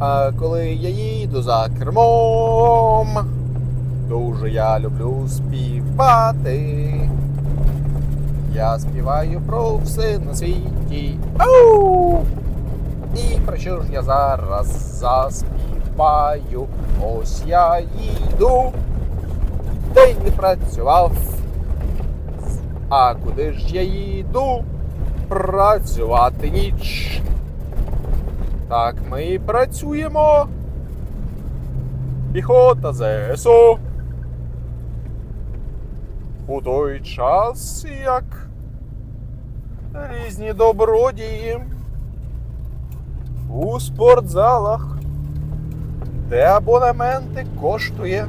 А коли я їду за кермом, дуже я люблю співати. Я співаю про все на світі. Ау! І про що ж я зараз заспіваю? Ось я їду, день не працював. А куди ж я їду? Працювати ніч. Так ми працюємо. Піхота ЗСУ. У той час, як різні добродії у спортзалах, де абонементи коштує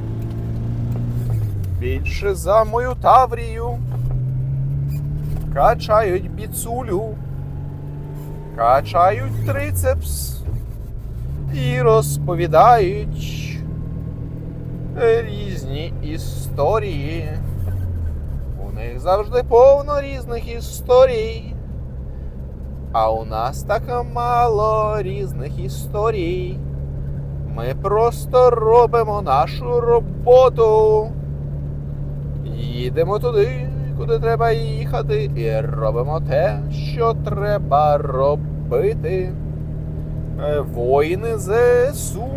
більше за мою таврію. Качають біцулю, качають трицепс і розповідають різні історії. У них завжди повно різних історій. А у нас так мало різних історій. Ми просто робимо нашу роботу. Їдемо туди, куди треба їхати, і робимо те, що треба робити. Е, Воїни ЗСУ.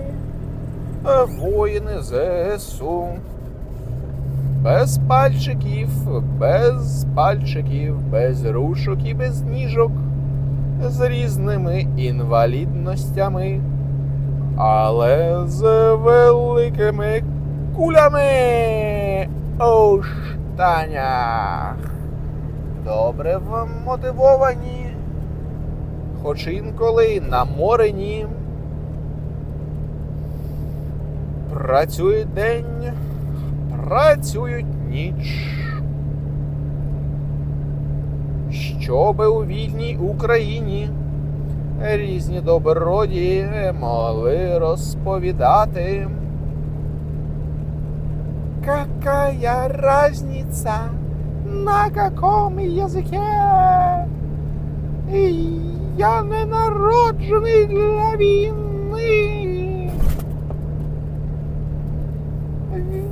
е, Воїни ЗСУ. Без пальчиків, без пальчиків, без рушок і без ніжок, з різними інвалідностями, але з великими кулями у штанях. Добре вмотивовані, хоч інколи наморені. Працюють день, працюють ніч. Щоби у вільній Україні різні добродії могли розповідати. Какая разница, на каком языке? Я не народжений для війни.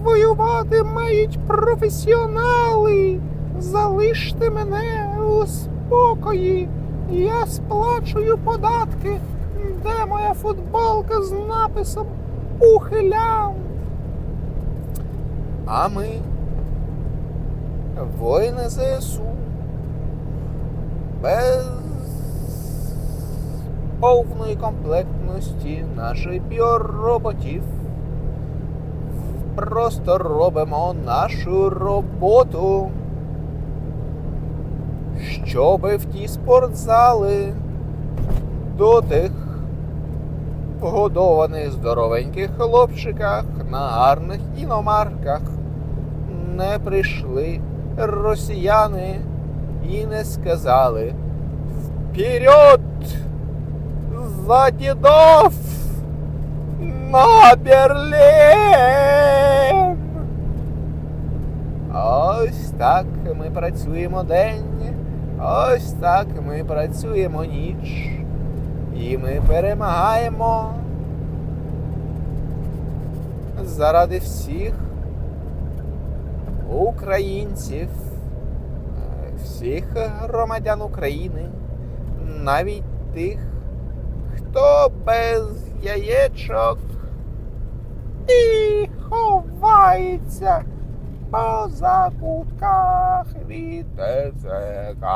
Воювати мають професіонали. Залиште мене у спокої. Я сплачую податки. Де моя футболка з написом Ухилянт? А ми, воїни ЗСУ, без повної комплектності наших біороботів просто робимо нашу роботу, щоби в ті спортзали до тих годованих здоровеньких хлопчиках на гарних іномарках не прийшли росіяни і не сказали Вперед! За дідов! На Берлін! Ось так ми працюємо день, ось так ми працюємо ніч. І ми перемагаємо заради всіх українців, всіх громадян України, навіть тих, хто без яєчок і ховається по закутках від ТЦК.